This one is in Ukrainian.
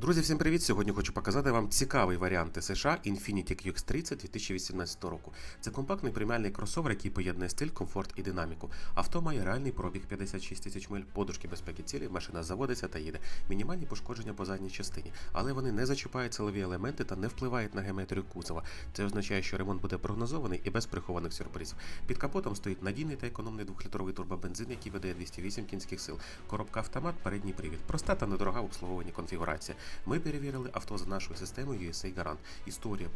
Друзі, всім привіт! Сьогодні хочу показати вам цікавий варіант США Infiniti QX30 2018 року. Це компактний преміальний кросовер, який поєднує стиль, комфорт і динаміку. Авто має реальний пробіг 56 тисяч миль, подушки безпеки цілі, машина заводиться та їде. Мінімальні пошкодження по задній частині, але вони не зачіпають силові елементи та не впливають на геометрію кузова. Це означає, що ремонт буде прогнозований і без прихованих сюрпризів. Під капотом стоїть надійний та економний двохлітровий турбобензин, який видає 208 кінських сил. Коробка автомат, передній привід. Проста та недорога в обслуговуванні конфігурація. Ми перевірили авто за нашою системою USA Garant. Історія